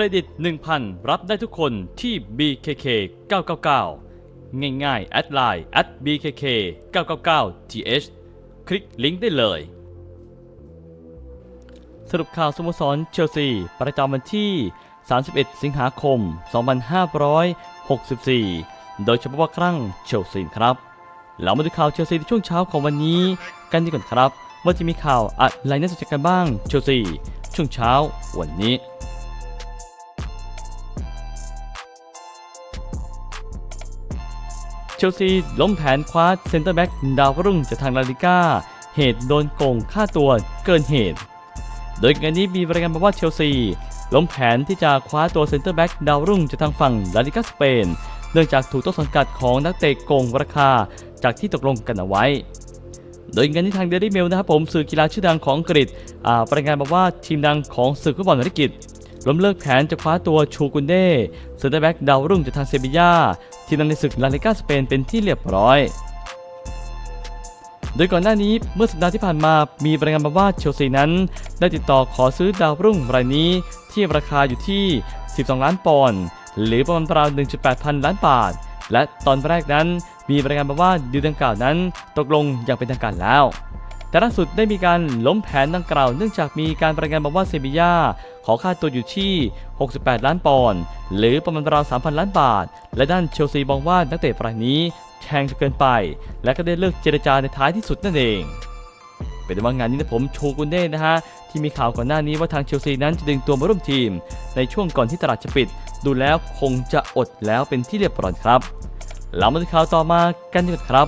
รดิต 1,000 รับได้ทุกคนที่ BKK 999 ง่ายๆ แอดไลน์ at BKK 999 th คลิกลิงก์ได้เลย สรุปข่าวสโมสรเชลซี ประจำวันที่ 31 สิงหาคม 2564 โดยเฉพาะว่าครั้งเชลซีครับ เรามาดูข่าวเชลซีในช่วงเช้าของวันนี้กันดีก่อนครับ ว่าจะมีข่าวอะไรน่าสนใจกันบ้างเชลซีช่วงเช้าวันนี้ เชลซีล้มแผนคว้าเซนเตอร์แบ็กดาวรุ่งจากทางลาลิก้า เหตุโดนโกงค่าตัวเกินเหตุ โดยงานนี้มีรายงานมาว่าเชลซีล้มแผนที่จะคว้าตัวเซนเตอร์แบ็กดาวรุ่งจากทางฝั่งลาลิกาสเปน เนื่องจากถูกต้นสังกัดของนักเตะโกงราคาจากที่ตกลงกันเอาไว้ โดยงานที่ทางเดลี่เมลนะครับผมสื่อกีฬาชื่อดังของอังกฤษรายงานมาว่าทีมดังของสื่อฟุตบอลอังกฤษล้มเลิกแผนจะคว้าตัวชูกุนเด้เซนเตอร์แบ็กดาวรุ่งจากทางเซบียา ทีมดังในศึกลาลิกาสเปนเป็นที่เรียบร้อย โดยก่อนหน้านี้เมื่อสัปดาห์ที่ผ่านมามีรายงานมาว่าเชลซีนั้น ได้ติดต่อขอซื้อดาวรุ่งรายนี้ที่ราคาอยู่ที่ 12 ล้านปอนด์หรือประมาณราว1.8 พันล้านบาท และตอนแรกนั้นมีรายงานมาว่าดีลดังกล่าวนั้นตกลงอย่างเป็นทางการแล้ว แต่ล่าสุดได้มีการล้มแผนดังกล่าว เนื่องจากมีการปรายงานมาว่าเซบียาขอค่าตัวอยู่ที่ 68 ล้านปอนด์หรือประมาณราว 3,000 ล้านบาท และด้านเชลซีมองว่านักเตะรายนี้แพงจนเกินไป และก็ได้เลิกเจรจาในท้ายที่สุดนั่นเองเป็นว่างานนี้นะผมโชกุนเน่นะฮะ ที่มีข่าวก่อนหน้านี้ว่าทางเชลซีนั้นจะดึงตัวมาร่วมทีม ในช่วงก่อนที่ตลาดจะปิด ดูแล้วคงจะอดแล้วเป็นที่เรียบร้อยครับเรามาดูข่าวต่อมากันดีกว่าครับ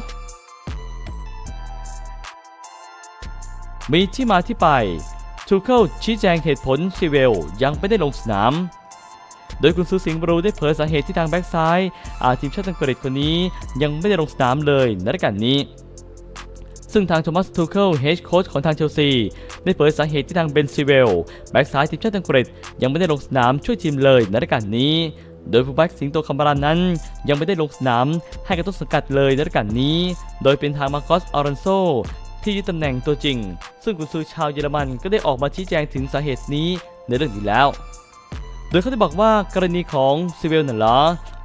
มีที่มาที่ไปทูเคิลชี้แจงเหตุผลซีเวลยังไม่ได้ลงสนาม โดยคุณซูสิงห์บรูได้เผยสาเหตุที่ทางแบ็กซ้ายอาทีมชาติอังกฤษคนนี้ยังไม่ได้ลงสนามเลยในรายการนี้ ซึ่งทางโทมัสทูเคิลเฮดโค้ชของทางเชลซี ได้เผยสาเหตุที่ทางเบนซิเวลแบ็กซ้ายทีมชาติอังกฤษยังไม่ได้ลงสนามช่วยทีมเลยในรายการนี้โดยผู้แบ็กสิงโตคามารันนั้น ยังไม่ได้ลงสนามให้กับต้นสังกัดเลยในรายการนี้ โดยเป็นทางมาร์กอสออรันโซ ที่ยึดตำแหน่งตัวจริง ซึ่งกุนซือชาวเยอรมันก็ได้ออกมาชี้แจงถึงสาเหตุนี้ในเรื่องนี้แล้ว โดยเขาได้บอกว่ากรณีของซิเวลน่นเหรอ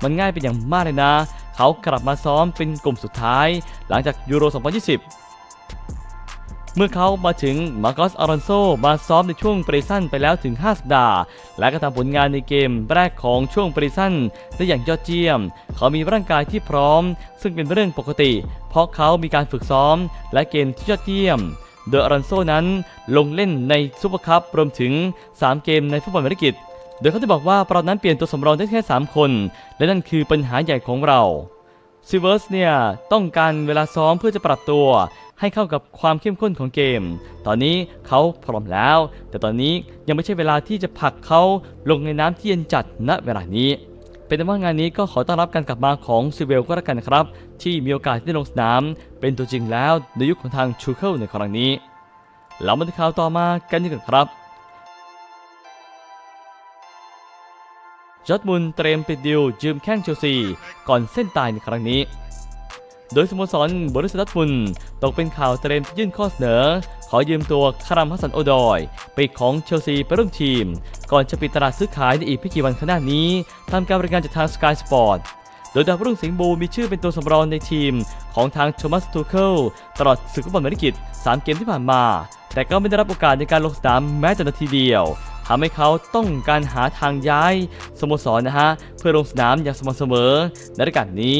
มันง่ายเป็นอย่างมากเลยนะ เขากลับมาซ้อมเป็นกลุ่มสุดท้าย หลังจากยูโร 2020 เมื่อเขามาถึงมาร์กอสอารอนโซมาซ้อมในช่วงปรีซันไปแล้วถึง 5 สัปดาห์ และก็ทำผลงานในเกมแรกของช่วงปรีซันได้อย่างยอดเยี่ยม เขามีร่างกายที่พร้อม ซึ่งเป็นเรื่องปกติ เพราะเขามีการฝึกซ้อม และเกมที่ยอดเยี่ยมโดยอารอนโซนั้นลงเล่นในซูเปอร์คัพรวมถึง 3 เกมในฟุตบอลเมริกิตโดยเขาได้บอกว่าเรานั้นเปลี่ยนตัวสำรองได้แค่ 3 คน และนั่นคือปัญหาใหญ่ของเรา ซิเวอร์สเนี่ยต้องการเวลาซ้อมเพื่อจะปรับตัว ให้เข้ากับความเข้มข้นของเกม ตอนนี้เขาพร้อมแล้ว แต่ตอนนี้ยังไม่ใช่เวลาที่จะผลักเขาลงในน้ำที่เย็นจัดณเวลานี้ เป็นต่ว่างานนี้ก็ขอต้อนรับการกลับมาของซิเวลก็แล้วกันครับ ที่มีโอกาสได้ลงสนาม เป็นตัวจริงแล้วในยุคของทางชูเคิลในครั้งนี้เรามาดูข่าวต่อมากันดีกว่าครับ จอร์ดมุนเตรียมปิดดิวยืมแข้งเชลซี ก่อนเส้นตายในครั้งนี้ โดยสโมสรบริษัทดอร์ทมุนตกเป็นข่าวเตรียมยื่นข้อเสนอ ขอยืมตัวคารัมฮัสซันโอดอยปีกของเชลซีไปร่วมทีม ก่อนจะปิดตลาดซื้อขายในอีกไม่กี่วันข้างหน้านี้ตามการรายงานจากทาง Sky Sport โดยดาวรุ่งสิงห์บูมีชื่อเป็นตัวสำรองในทีมของทางโทมัส ทูเคิลตลอดศึกฟุตบอลเมริกิต3เกมที่ผ่านมา แต่ก็ไม่ได้รับโอกาสในการลงสนามแม้แต่นาทีเดียวทำให้เขาต้องการหาทางย้ายสโมสรนะฮะเพื่อลงสนามอย่างสม่ำเสมอในรายการนี้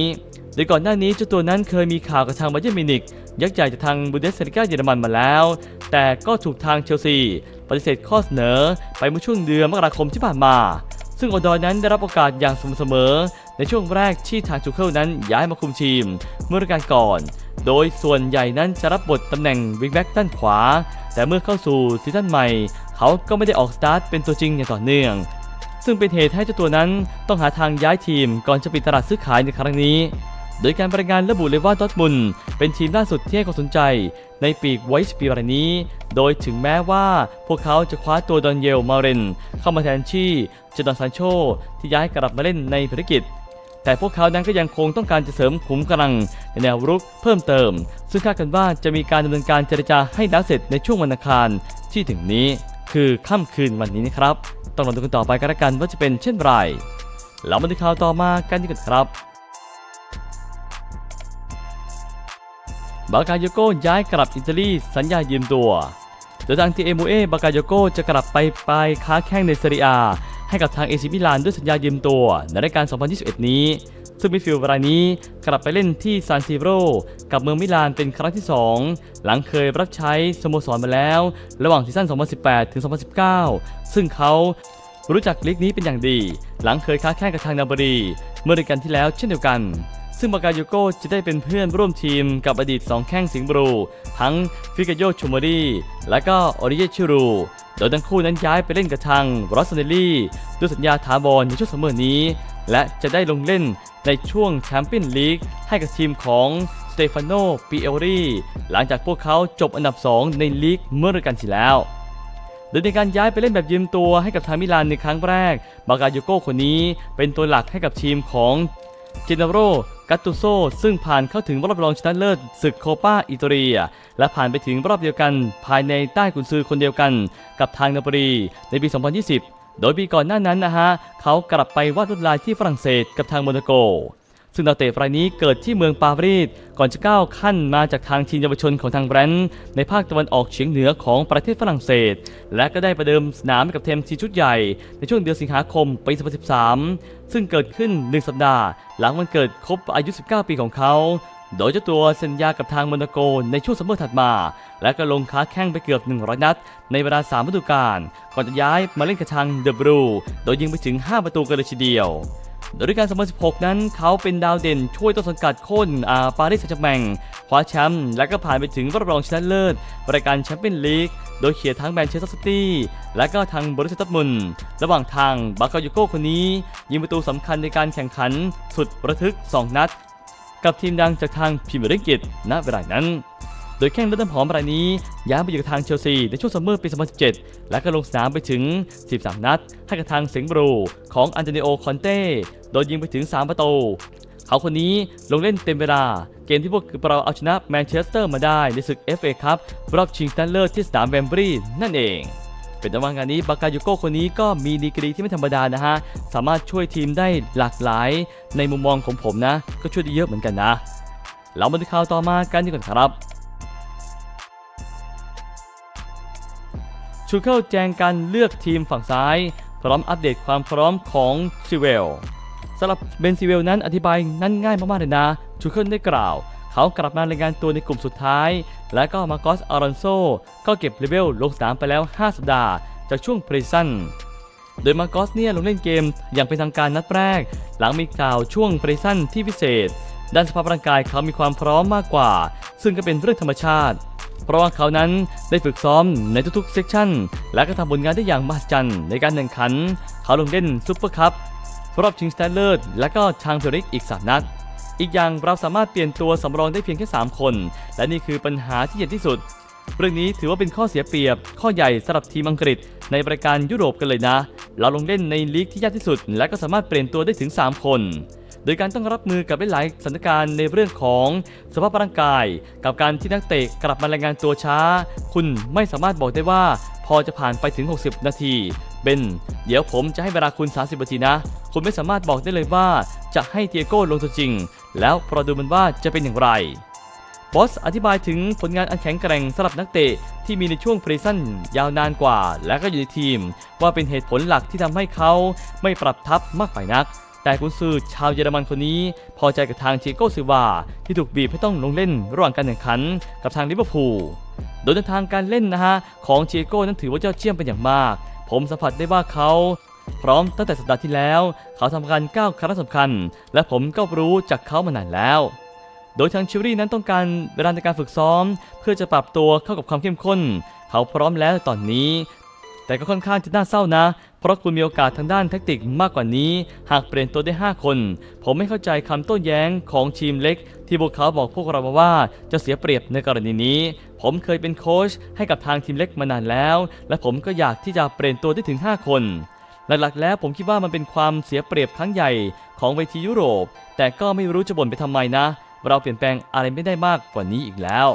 โดยก่อนหน้านี้เจ้าตัวนั้นเคยมีข่าวกับทางบาเยิร์นมิวนิกยักษ์ใหญ่จากทางบูเดสเซลิกาเยอรมันมาแล้ว แต่ก็ถูกทางเชลซีปฏิเสธข้อเสนอไปเมื่อช่วงเดือนมกราคมที่ผ่านมา ซึ่งอดอยนั้นได้รับโอกาสอย่างสม่ำเสมอ ในช่วงแรกที่ทางจูเคิลนั้นย้ายมาคุมทีมเมื่อฤดูกาลก่อน โดยส่วนใหญ่นั้นจะรับบทตำแหน่งวิงแบ็กด้านขวา แต่เมื่อเข้าสู่ซีซั่นใหม่ เขาก็ไม่ได้ออกสตาร์ทเป็นตัวจริงอย่างต่อเนื่อง ซึ่งเป็นเหตุให้เจ้าตัวนั้นต้องหาทางย้ายทีมก่อนจะปิดตลาดซื้อขายในครั้งนี้ โดยการรายงานระบุเลยว่าดอทมุนเป็นทีมล่าสุดที่ให้ความสนใจ ในปีกไวส์ปีรายนี้ โดยถึงแม้ว่าพวกเขาจะคว้าตัวดอนเยลมาเรนเข้ามาแทนที่เจดอนซานโชที่ย้ายกลับมาเล่นในภารกิจ แต่พวกเขานั้นก็ยังคงต้องการจะเสริมขุมกำลังในแนวรุกเพิ่มเติม ซึ่งคาดกันว่าจะมีการดำเนินการเจรจาให้แล้วเสร็จในช่วงวันอังคารที่ถึงนี้คือค่ำคืนวันนี้นะครับต้องรอดูกันต่อไปกันละกันว่าจะเป็นเช่นไรเรามาดูข่าวต่อมากันดีกว่าครับบากาโยโกย้ายกลับอิตาลีสัญญายืมตัวโดยทางทีเอมูเอบากาโยโกจะกลับไปไปค้าแข่งในเซเรีย ให้กับทางเอซิมิลานด้วยสัญญายืมตัวในรายการ 2021 นี้ ซึ่งมิดฟิลด์รายนี้กลับไปเล่นที่ซานซิโรกับเมืองมิลานเป็นครั้งที่ 2 หลังเคยรับใช้สโมสรมาแล้ว ระหว่างซีซั่น 2018 ถึง 2019 ซึ่งเขารู้จักลีกนี้เป็นอย่างดี หลังเคยค้าแข่งกับทางนาบรีเมื่อฤดูกาลที่แล้วเช่นเดียวกันซึ่งบากาโยโกจะได้เป็นเพื่อนร่วมทีมกับอดีต 2 แข้งสิงห์บรู ทั้งฟิกาโยชูมอรีและก็ออริเยชิรู โดยทั้งคู่นั้นย้ายไปเล่นกับทางรอสเนลลี่ด้วยสัญญาถาวรในช่วงซัมเมอร์นี้ และจะได้ลงเล่นในช่วงแชมเปี้ยนลีกให้กับทีมของสเตฟานโนปิเอลรีหลังจากพวกเขาจบอันดับ 2 ในลีกเมื่อฤดูกาลที่แล้วโดยในการย้ายไปเล่นแบบยืมตัวให้กับทางมิลานในครั้งแรก บากาโยโกคนนี้เป็นตัวหลักให้กับทีมของเจเนโร กัตตุโซซึ่งผ่านเข้าถึงรอบรองชนะเลิศศึกโคปาอิตาเลียและผ่านไปถึงรอบเดียวกัน ภายในใต้กุนซือคนเดียวกัน กับทางนาบลีในปี 2020 โดยปีก่อนหน้านั้นนะฮะเขากลับไปวาดลวดลายที่ฝรั่งเศสกับทางโมนาโก ซึ่งดาวเตะรายนี้เกิดที่เมืองปารีสก่อนจะก้าวขั้นมาจากทางทีมเยาวชนของทางแบรนด์ในภาคตะวันออกเฉียงเหนือของประเทศฝรั่งเศส และก็ได้ประเดิมสนามกับทีมทีชุดใหญ่ ในช่วงเดือนสิงหาคมปี 2013 ซึ่งเกิดขึ้น 1 สัปดาห์ หลังวันเกิดครบอายุ 19 ปีของเขา โดยเจ้าตัวเซ็นสัญญากับทางโมนาโกในช่วงซัมเมอร์ถัดมา และก็ลงค้าแข้งไปเกือบ 100 นัด ในเวลา3ฤดูกาลก่อนจะย้ายมาเล่นกับทางเดอะบรูโดยยิงไปถึง 5 ประตูกันเลยทีเดียว โดยการ2016 นั้นเขาเป็นดาวเด่นช่วยต้นสังกัดโค่นอาปารีสแซงต์แมงคว้าแชมป์และก็ผ่านไปถึงรอบรองชนะเลิศรายการแชมเปี้ยนลีกโดยเขี่ยทั้งแมนเชสเตอร์ซิตี้และก็ทางบริษัทมุนระหว่างทางบากาโยโกคนนี้ ยิงประตูสำคัญในการแข่งขัน สุดระทึก 2 นัด กับทีมดังจากทางพรีเมียร์ลีกอังกฤษณเวลานั้น โดยแข้งเลือดหอมรายนี้ย้ายไปอยู่กับทางเชลซีในช่วงซัมเมอร์ปี 2017 และก็ลงสนามไปถึง 13 นัด ให้กับทางสิงบรูของอันโตนิโอคอนเต้โดยยิงไปถึง 3 ประตูเขาคนนี้ลงเล่นเต็มเวลา เกมที่พวกเราเอาชนะแมนเชสเตอร์มาได้ในศึก FA ครับรอบชิงชนะเลิศที่สนามแวมบรีนั่นเอง เป็นแต่ว่างานนี้บากาโยโกคนนี้ก็มีดีกรีที่ไม่ธรรมดานะฮะ สามารถช่วยทีมได้หลากหลายในมุมมองของผมนะ ก็ช่วยได้เยอะเหมือนกันนะ เรามาดูข่าวต่อมากันดีกว่าครับชูเคิลแจงการเลือกทีมฝั่งซ้าย พร้อมอัปเดตความพร้อมของซิเวลสำหรับเบนซิเวลนั้นอธิบายนั้นง่ายมากๆเลยนะชูเคิลได้กล่าว เขากลับมารายงานตัวในกลุ่มสุดท้าย และก็มาโกสอารอนโซก็เก็บเลเวลลงสนามไปแล้ว 5 สัปดาห์ จากช่วงพรีซันโดยมาโกสเนี่ยลงเล่นเกมอย่างเป็นทางการนัดแรก หลังมีข่าวช่วงพรีซันที่พิเศษ ด้านสภาพร่างกายเขามีความพร้อมมากกว่า ซึ่งก็เป็นเรื่องธรรมชาติ เพราะว่าเขานั้นได้ฝึกซ้อมในทุกๆเซกชันและก็ทำผลงานได้อย่างมหัศจรรย์ในการแข่งขัน เขาลงเล่นซุปเปอร์คัพรอบชิงชนะเลิศและก็ชางเทอริกอีก 3 นัด อีกอย่างเราสามารถเปลี่ยนตัวสำรองได้เพียงแค่ 3 คน และนี่คือปัญหาที่ใหญ่ที่สุด เรื่องนี้ถือว่าเป็นข้อเสียเปรียบ ข้อใหญ่สำหรับทีมอังกฤษ ในรายการยุโรปกันเลยนะ เราลงเล่นในลีกที่ยากที่สุด และก็สามารถเปลี่ยนตัวได้ถึง 3 คน โดยการต้องรับมือกับหลายๆสถานการณ์ในเรื่องของสภาพร่างกาย กับการที่นักเตะกลับมารายงานตัวช้า คุณไม่สามารถบอกได้ว่า พอจะผ่านไปถึง 60 นาทีเบนเดี๋ยวผมจะให้เวลาคุณ 30 นาทีนะ คุณไม่สามารถบอกได้เลยว่าจะให้เตียโก้ลงตัวจริง แล้วรอดูมันว่าจะเป็นอย่างไรบอสอธิบายถึงผลงานอันแข็งแกร่งสำหรับนักเตะที่มีในช่วงพรีซันยาวนานกว่า และก็อยู่ในทีม ว่าเป็นเหตุผลหลักที่ทำให้เขาไม่ปรับทัพมากไปนัก แต่กุนซือชาวเยอรมันคนนี้ พอใจกับทางเชโกซิวาที่ถูกบีบให้ต้องลงเล่นระหว่างการแข่งขันกับทางลิเวอร์พูลโดยในทางการเล่นนะฮะของเชโก้นั้นถือว่ายอดเยี่ยมเป็นอย่างมาก ผมสัมผัสได้ว่าเขา พร้อมตั้งแต่สัปดาห์ที่แล้ว เขาทำการก้าวครั้งสำคัญ และผมก็รู้จากเขามานานแล้ว โดยทางชิวรี่นั้นต้องการเวลาในการฝึกซ้อม เพื่อจะปรับตัวเข้ากับความเข้มข้น เขาพร้อมแล้วตอนนี้ แต่ก็ค่อนข้างจะน่าเศร้านะ เพราะคุณมีโอกาสทางด้านแทคติกมากกว่านี้ หากเปลี่ยนตัวได้ 5 คน ผมไม่เข้าใจคำโต้แย้งของทีมเล็ก ที่พวกเขาบอกพวกเรามาว่าจะเสียเปรียบในกรณีนี้ ผมเคยเป็นโค้ชให้กับทางทีมเล็กมานานแล้ว และผมก็อยากที่จะเปลี่ยนตัวได้ถึง 5 คน หลักๆ แล้วผมคิดว่ามันเป็นความเสียเปรียบครั้งใหญ่ของเวทียุโรป แต่ก็ไม่รู้จะบ่นไปทำไมนะ เราเปลี่ยนแปลงอะไรไม่ได้มากกว่านี้อีกแล้ว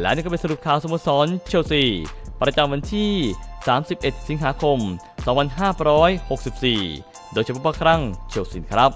และนี่ก็เป็นสรุปข่าวสโมสรเชลซีประจำวันที่ 31 สิงหาคม 2564 โดยเฉพาะครั้งเชลซีครับ